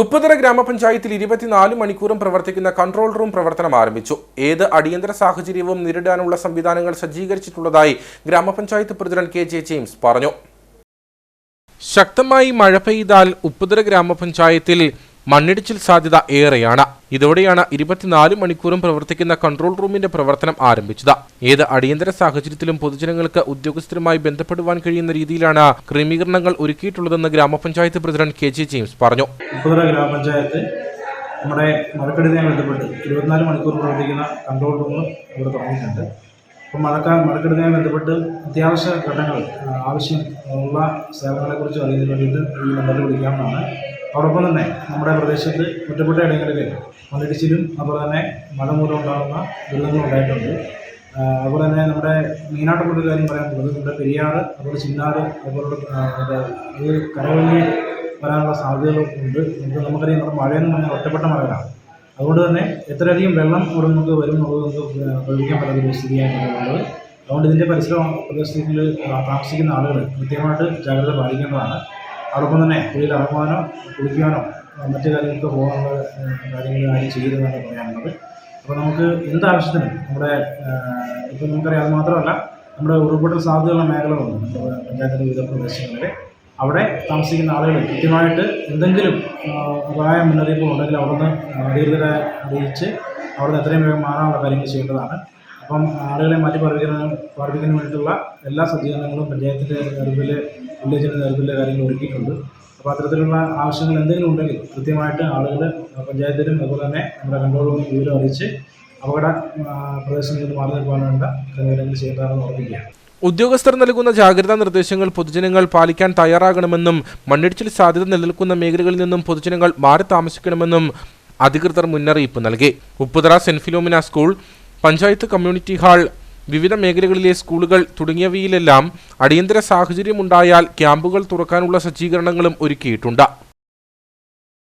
ഉപ്പുതറ ഗ്രാമപഞ്ചായത്തിൽ ഇരുപത്തിനാല് മണിക്കൂറും പ്രവർത്തിക്കുന്ന കൺട്രോൾ റൂം പ്രവർത്തനം ആരംഭിച്ചു. ഏത് അടിയന്തര സാഹചര്യവും നേരിടാനുള്ള സംവിധാനങ്ങൾ സജ്ജീകരിച്ചിട്ടുള്ളതായി ഗ്രാമപഞ്ചായത്ത് പ്രസിഡന്റ് കെ ജെ ജെയിംസ് പറഞ്ഞു. ശക്തമായി മഴ പെയ്താൽ ഉപ്പുതറ ഗ്രാമപഞ്ചായത്തിൽ മണ്ണിടിച്ചിൽ സാധ്യത ഏറെയാണ്. ഇതോടെയാണ് ഇരുപത്തിനാല് മണിക്കൂറും പ്രവർത്തിക്കുന്ന കൺട്രോൾ റൂമിന്റെ പ്രവർത്തനം ആരംഭിച്ചത്. ഏത് അടിയന്തര സാഹചര്യത്തിലും പൊതുജനങ്ങൾക്ക് ഉദ്യോഗസ്ഥരുമായി ബന്ധപ്പെടുവാൻ കഴിയുന്ന രീതിയിലാണ് ക്രമീകരണങ്ങൾ ഒരുക്കിയിട്ടുള്ളതെന്ന് ഗ്രാമപഞ്ചായത്ത് പ്രസിഡന്റ് കെ ജെ ജെയിംസ് പറഞ്ഞു. ഗ്രാമപഞ്ചായത്ത് നമ്മുടെ മഴക്കെടുതിയുമായി ബന്ധപ്പെട്ട് ഇരുപത്തിനാല് മണിക്കൂർ പ്രവർത്തിക്കുന്ന കൺട്രോൾ റൂം ഇവിടെ തുടങ്ങിയിട്ടുണ്ട്. അപ്പം മഴക്കാല മഴക്കെടുതിയുമായി ബന്ധപ്പെട്ട് അത്യാവശ്യ ഘട്ടങ്ങൾ ആവശ്യം ഉള്ള സേവനങ്ങളെക്കുറിച്ച് അറിയുന്നതിന് വേണ്ടിയിട്ട് ഈ നമ്പറിൽ വിളിക്കാവുന്നതാണ്. അതോടൊപ്പം തന്നെ നമ്മുടെ പ്രദേശത്ത് ഒറ്റപ്പെട്ട ഇടങ്ങളിൽ മണ്ണിടിച്ചിലും അതുപോലെ തന്നെ മഴ മൂലം ഉണ്ടാകുന്ന ദുരിതങ്ങൾ ഉണ്ടായിട്ടുണ്ട്. അതുപോലെ തന്നെ നമ്മുടെ മെയിനായിട്ടുള്ള കാര്യം പറയാനുള്ളത് നമ്മുടെ പെരിയാറ് അതുപോലെ ചിന്നാറ് അതുപോലെ ഈ കരകളിൽ വരാനുള്ള സാധ്യതകളുണ്ട് നമുക്ക് നമുക്കറിയാം നമ്മുടെ മഴയെന്ന് പറഞ്ഞാൽ ഒറ്റപ്പെട്ട മഴകളാണ്. അതുകൊണ്ട് തന്നെ എത്രയധികം വെള്ളം ഇവിടെ നമുക്ക് വരും എന്നുള്ളത് നമുക്ക് പ്രവചിക്കാൻ പറ്റാത്ത ഒരു സ്ഥിതിയായിട്ടുള്ളത് അതുകൊണ്ട് ഇതിന്റെ പരിസര പ്രദേശത്തിൽ താമസിക്കുന്ന ആളുകൾ കൃത്യമായിട്ട് ജാഗ്രത പാലിക്കേണ്ടതാണ്. അതോടൊപ്പം തന്നെ കുളിയിൽ ഇറങ്ങുവാനോ കുളിക്കുവാനോ മറ്റു കാര്യങ്ങൾക്ക് പോകാനുള്ള കാര്യങ്ങൾ ആരും ചെയ്യരുതെന്നാണ് പറയാനുള്ളത്. അപ്പോൾ നമുക്ക് എന്താവശ്യത്തിനും നമ്മുടെ ഇപ്പോൾ നമുക്കറിയാം അത് മാത്രമല്ല നമ്മുടെ ഉരുൾപൊട്ടൽ സാധ്യതയുള്ള മേഖലകളുണ്ട് നമ്മുടെ പഞ്ചായത്തിന്റെ വിവിധ പ്രദേശങ്ങളിൽ അവിടെ താമസിക്കുന്ന ആളുകൾ കൃത്യമായിട്ട് എന്തെങ്കിലും അപായ മുന്നറിയിപ്പുകൾ ഉണ്ടെങ്കിൽ അവിടുന്ന് അധികൃതരെ അറിയിച്ച് അവിടുന്ന് എത്രയും വേഗം മാറാനുള്ള കാര്യങ്ങൾ ചെയ്യേണ്ടതാണ്. അപ്പം ആളുകളെ മാറ്റി പാർപ്പിക്കുന്ന പാർപ്പിക്കുന്നതിന് വേണ്ടിയിട്ടുള്ള എല്ലാ സജ്ജീകരണങ്ങളും പഞ്ചായത്തിന്റെ നേതൃത്വത്തിൽ വില്ലേജിന്റെ നേതൃത്വത്തിലെ കാര്യങ്ങൾ ഒരുക്കിയിട്ടുണ്ട്. അപ്പോൾ അത്തരത്തിലുള്ള ആവശ്യങ്ങൾ എന്തെങ്കിലും ഉണ്ടെങ്കിൽ കൃത്യമായിട്ട് ആളുകൾ പഞ്ചായത്തിലും അതുപോലെ തന്നെ നമ്മുടെ കൺട്രോൾ റൂമിൽ വിവരം അറിയിച്ച് അപകട പ്രദേശങ്ങളിൽ നിന്ന് മാറി നിൽക്കാനുള്ള ക്രമീകരണങ്ങൾ ചെയ്യേണ്ടതാണെന്ന് ഓർമ്മിക്കുകയാണ് ഉദ്യോഗസ്ഥർ നൽകുന്ന ജാഗ്രതാ നിർദ്ദേശങ്ങൾ പൊതുജനങ്ങൾ പാലിക്കാൻ തയ്യാറാകണമെന്നും മണ്ണിടിച്ചിൽ സാധ്യത നിലനിൽക്കുന്ന മേഖലകളിൽ നിന്നും പൊതുജനങ്ങൾ മാറി താമസിക്കണമെന്നും അധികൃതർ മുന്നറിയിപ്പ് നൽകി. Upputhara saint Philomena school panchayat community hall വിവിധ മേഖലകളിലെ സ്കൂളുകൾ തുടങ്ങിയവയിലെല്ലാം അടിയന്തര സാഹചര്യമുണ്ടായാൽ ക്യാമ്പുകൾ തുറക്കാനുള്ള സജ്ജീകരണങ്ങളും ഒരുക്കിയിട്ടുണ്ട്.